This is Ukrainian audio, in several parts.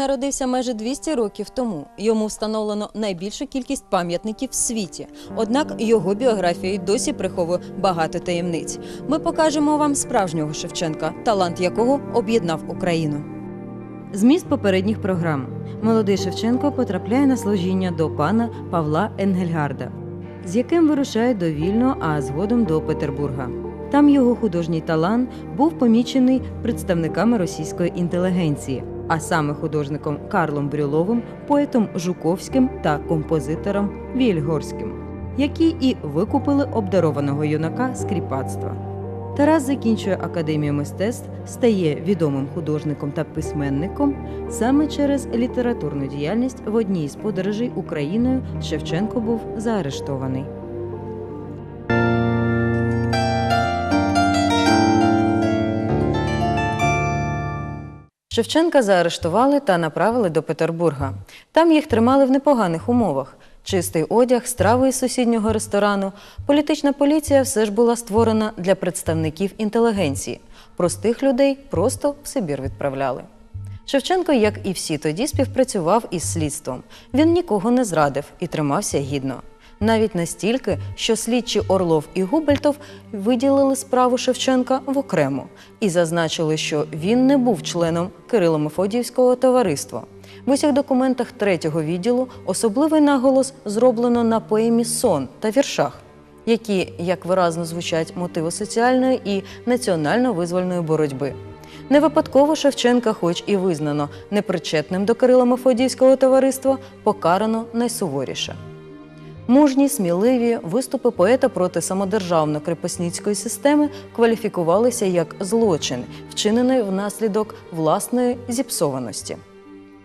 народився майже 200 років тому. Йому встановлено найбільшу кількість пам'ятників в світі. Однак його біографія досі приховує багато таємниць. Ми покажемо вам справжнього Шевченка, талант якого об'єднав Україну. Зміст попередніх програм. Молодий Шевченко потрапляє на служіння до пана Павла Енгельгарда, з яким вирушає до Вільного, а згодом до Петербурга. Там його художній талант був помічений представниками російської інтелігенції, а саме художником Карлом Брюловим, поетом Жуковським та композитором Вільгорським, які і викупили обдарованого юнака з кріпацтва. Тарас закінчує академію мистецтв, стає відомим художником та письменником. Саме через літературну діяльність в одній з подорожей Україною Шевченко був заарештований. Шевченка заарештували та направили до Петербурга. Там їх тримали в непоганих умовах. Чистий одяг, страви із сусіднього ресторану. Політична поліція все ж була створена для представників інтелігенції. Простих людей просто в Сибір відправляли. Шевченко, як і всі тоді, співпрацював із слідством. Він нікого не зрадив і тримався гідно. Навіть настільки, що слідчі Орлов і Губельтов виділили справу Шевченка в окремо і зазначили, що він не був членом Кирило-Мефодіївського товариства. В усіх документах третього відділу особливий наголос зроблено на поемі Сон та віршах, які, як виразно звучать мотиви соціальної і національно-визвольної боротьби. Не випадково Шевченка, хоч і визнано непричетним до Кирило-Мефодіївського товариства, покарано найсуворіше. Мужні, сміливі виступи поета проти самодержавно-крепосницької системи кваліфікувалися як злочин, вчинений внаслідок власної зіпсованості.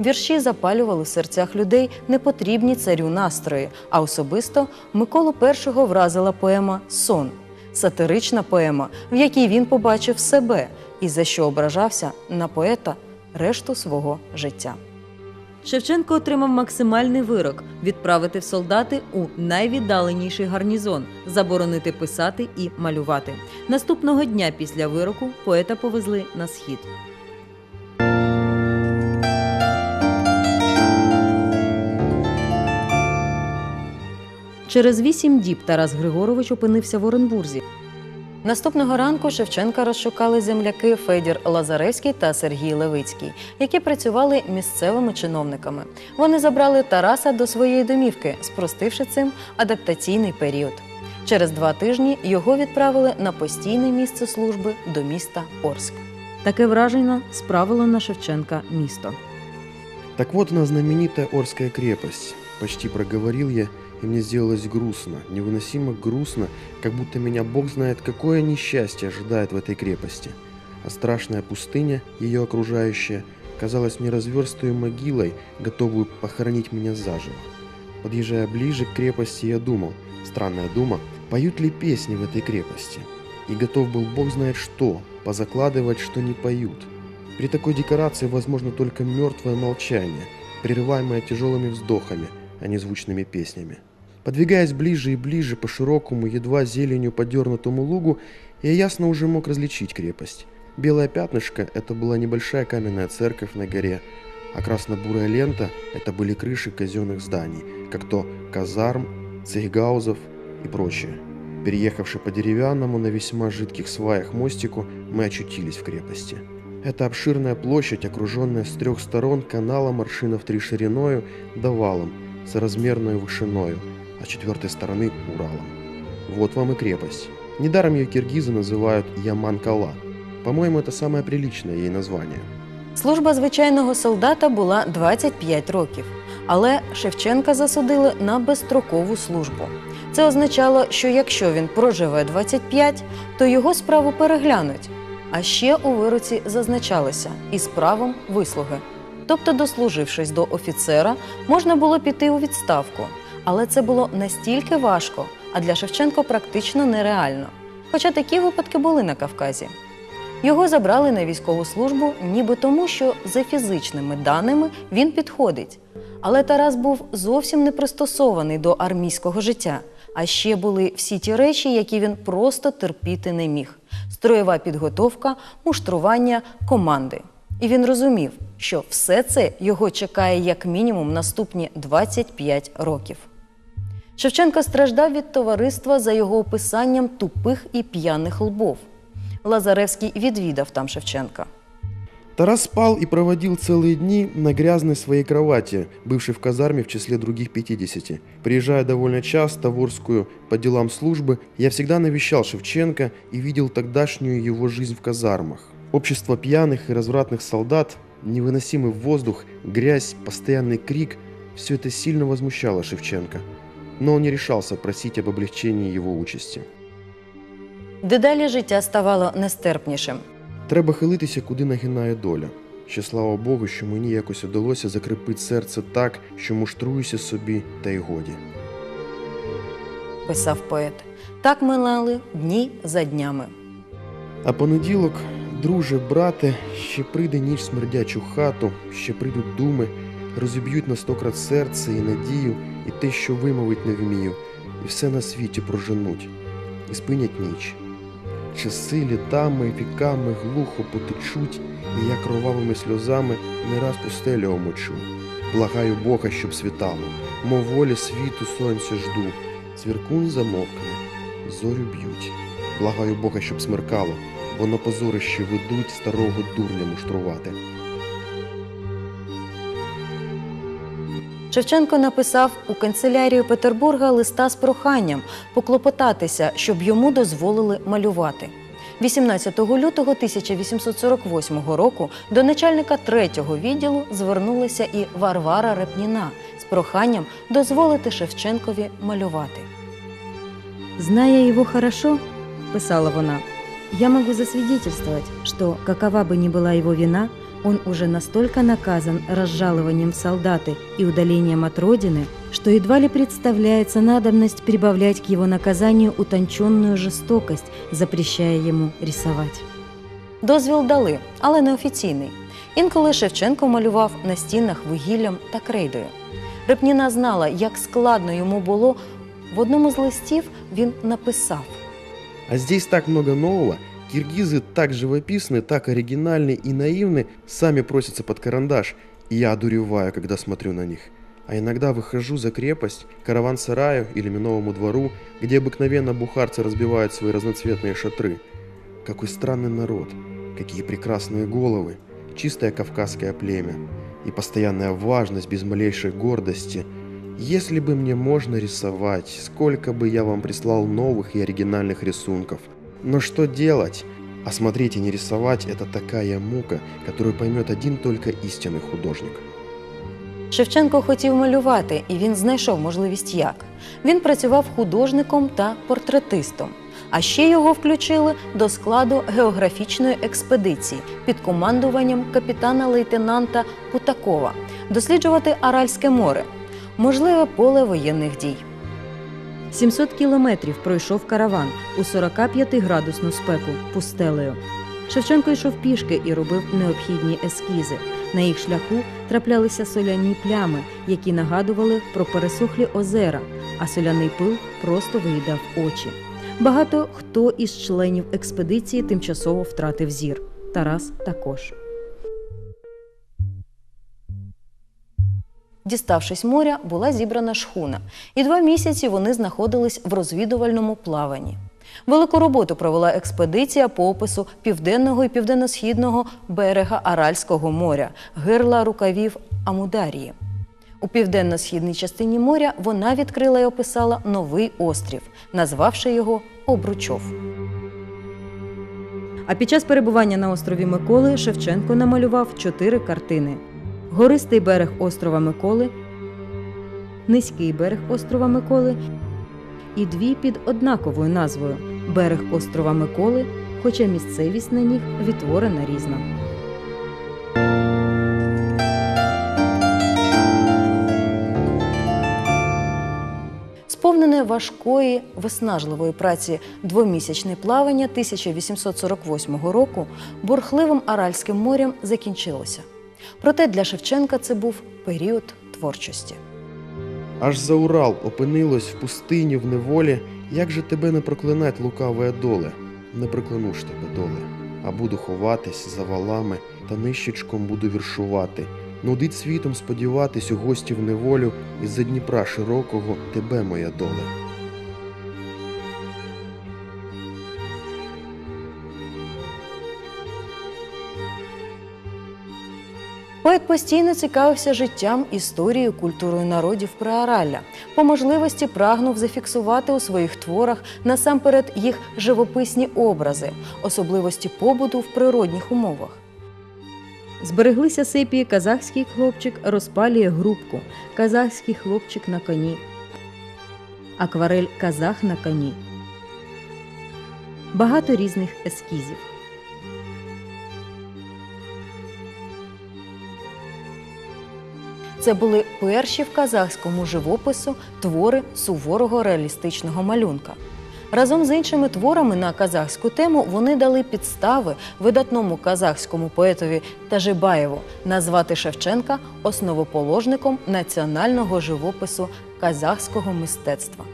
Вірші запалювали в серцях людей непотрібні царю настрої, а особисто Миколу І вразила поема Сон сатирична поема, в якій він побачив себе і за що ображався на поета решту свого життя. Шевченко отримав максимальний вирок відправити в солдати у найвіддаленіший гарнізон, заборонити писати і малювати. Наступного дня після вироку поета повезли на схід. Через вісім діб Тарас Григорович опинився в Оренбурзі. Наступного ранку Шевченка розшукали земляки Федір Лазаревський та Сергій Левицький, які працювали місцевими чиновниками. Вони забрали Тараса до своєї домівки, спростивши цим адаптаційний період. Через два тижні його відправили на постійне місце служби до міста Орськ. Таке враження справило на Шевченка місто. Так вот она знаменитая Орская крепость. Почти проговорил я, и мне сделалось грустно, невыносимо грустно, как будто меня Бог знает, какое несчастье ожидает в этой крепости. А страшная пустыня, ее окружающая, казалась мне разверстую могилой, готовую похоронить меня заживо. Подъезжая ближе к крепости, я думал, странная дума, поют ли песни в этой крепости? И готов был Бог знает что, позакладывать, что не поют. При такой декорации возможно только мертвое молчание, прерываемое тяжелыми вздохами, а не звучными песнями. Подвигаясь ближе и ближе по широкому, едва зеленью подернутому лугу, я ясно уже мог различить крепость. Белое пятнышко – это была небольшая каменная церковь на горе, а красно-бурая лента – это были крыши казенных зданий, как то казарм, цейгаузов и прочее. Переехавши по деревянному на весьма жидких сваях мостику, мы очутились в крепости. Это обширная площадь, окруженная с трех сторон каналом аршинов три шириною да валом, соразмерную вышиною, а с четвертой стороны Уралом. Вот вам и крепость. Недаром ее киргизы называют Яман-Кала. По-моему, это самое приличное ей название. Служба звичайного солдата була 25 років, але Шевченка засудили на безстрокову службу. Це означало, що якщо він проживе 25, то його справу переглянуть. А ще у вироці зазначалося із правом вислуги. Тобто, дослужившись до офіцера, можна було піти у відставку. Але це було настільки важко, а для Шевченка практично нереально. Хоча такі випадки були на Кавказі. Його забрали на військову службу, ніби тому, що за фізичними даними він підходить. Але Тарас був зовсім не пристосований до армійського життя. А ще були всі ті речі, які він просто терпіти не міг: строєва підготовка, муштрування, команди. І він розумів, що все це його чекає як мінімум наступні 25 років. Шевченко страждав від товариства за його описанням тупих і п'яних лбов. Лазаревський відвідав там Шевченка. Тарас спал и проводил целые дни на грязной своей кровати, бывшей в казарме в числе других 50. Приезжая довольно часто в Орскую по делам службы, я всегда навещал Шевченко и видел тогдашнюю его жизнь в казармах. Общество пьяных и развратных солдат, невыносимый воздух, грязь, постоянный крик – все это сильно возмущало Шевченко. Но он не решался просить об облегчении его участи. Дедалі життя ставало нестерпнішим. Треба хилитися, куди нагинає доля. Ще слава Богу, що мені якось удалося закріпити серце так, що муштруюся собі, та й годі. писав поет. Так минали дні за днями. А понеділок, друже, брате, ще прийде ніч смердячу хату, ще прийдуть думи, розіб'ють на стократ серце і надію, і те, що вимовить не вмію, і все на світі проженуть, і спинять ніч. Часи літами, віками глухо потечуть, і я кровавими сльозами не раз пустелю омочу. Благаю Бога, щоб світало, мов волі світу сонця жду. Цвіркун замовкне, зорю б'ють. Благаю Бога, щоб смеркало, бо на позорище ведуть старого дурня муштрувати. Шевченко написав у канцелярію Петербурга листа з проханням поклопотатися, щоб йому дозволили малювати. 18 лютого 1848 року до начальника третього відділу звернулася і Варвара Репніна з проханням дозволити Шевченкові малювати. Зная его хорошо, писала вона, я могу засвидетельствовать, что, какова бы ни была его вина, он уже настолько наказан разжалованием в солдаты и удалением от родины, что едва ли представляется надобность прибавлять к его наказанию утонченную жестокость, запрещая ему рисовать. Дозвіл дали, але неофіційний. Інколи Шевченко малював на стінах вугіллям та крейдою. Репніна знала, як складно йому було. В одному з листів він написав: А здесь так много нового. Киргизы так живописны, так оригинальны и наивны, сами просятся под карандаш, и я одуреваю, когда смотрю на них. А иногда выхожу за крепость, караван-сараю или миновому двору, где обыкновенно бухарцы разбивают свои разноцветные шатры. Какой странный народ, какие прекрасные головы, чистое кавказское племя и постоянная важность без малейшей гордости. Если бы мне можно рисовать, сколько бы я вам прислал новых и оригинальных рисунков. Но что делать? А смотреть и не рисовать – это такая мука, которую поймет один только истинный художник. Шевченко хотів малювати, і він знайшов можливість як. Він працював художником та портретистом. А ще його включили до складу географічної експедиції під командуванням капітана-лейтенанта Путакова досліджувати Аральське море, можливе поле воєнних дій. 700 кілометрів пройшов караван у 45-градусну спеку пустелею. Шевченко йшов пішки і робив необхідні ескізи. На їх шляху траплялися соляні плями, які нагадували про пересохлі озера, а соляний пил просто виїдав очі. Багато хто із членів експедиції тимчасово втратив зір. Тарас також. Діставшись моря, була зібрана шхуна, і два місяці вони знаходились в розвідувальному плаванні. Велику роботу провела експедиція по опису південного і південно-східного берега Аральського моря, гирла рукавів Амударії. У південно-східній частині моря вона відкрила і описала новий острів, назвавши його Обручов. А під час перебування на острові Миколи Шевченко намалював чотири картини: гористий берег острова Миколи, низький берег острова Миколи і дві під однаковою назвою Берег острова Миколи, хоча місцевість на них відтворена різна. Сповнене важкої, виснажливої праці двомісячне плавання 1848 року бурхливим Аральським морем закінчилося. Проте для Шевченка це був період творчості. Аж за Урал опинилось в пустині в неволі, як же тебе не проклинать лукаве доле? Не прокляну ж тебе доле. а буду ховатись за валами та нищечком буду віршувати. Нудить світом сподіватись у гості в неволю, із-за Дніпра широкого тебе моя доля. Постійно цікавився життям, історією, культурою народів Приаралля. По можливості прагнув зафіксувати у своїх творах насамперед їх живописні образи, особливості побуту в природних умовах. Збереглися сепії казахський хлопчик розпалює грубку, казахський хлопчик на коні, акварель казах на коні. Багато різних ескізів. Це були перші в казахському живопису твори суворого реалістичного малюнка. Разом з іншими творами на казахську тему вони дали підстави видатному казахському поетові Тажибаєву назвати Шевченка основоположником національного живопису казахського мистецтва.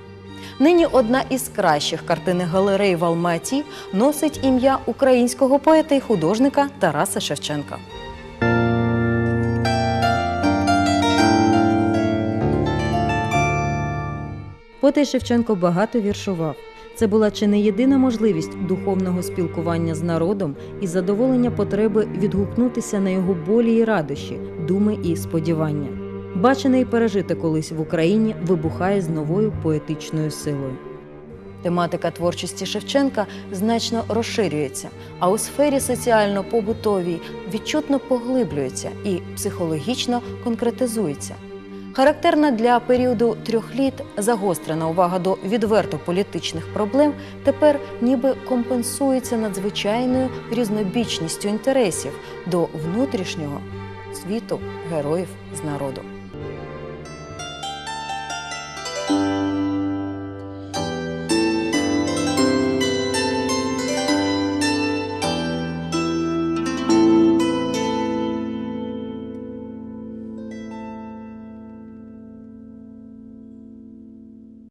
Нині одна із кращих картини галерей в Алматі носить ім'я українського поета і художника Тараса Шевченка. Потай Шевченко багато віршував. Це була чи не єдина можливість духовного спілкування з народом і задоволення потреби відгукнутися на його болі і радощі, думи і сподівання. Бачене і пережите колись в Україні вибухає з новою поетичною силою. Тематика творчості Шевченка значно розширюється, а у сфері соціально-побутовій відчутно поглиблюється і психологічно конкретизується. Характерна для періоду трьох літ загострена увага до відверто політичних проблем тепер ніби компенсується надзвичайною різнобічністю інтересів до внутрішнього світу героїв з народу.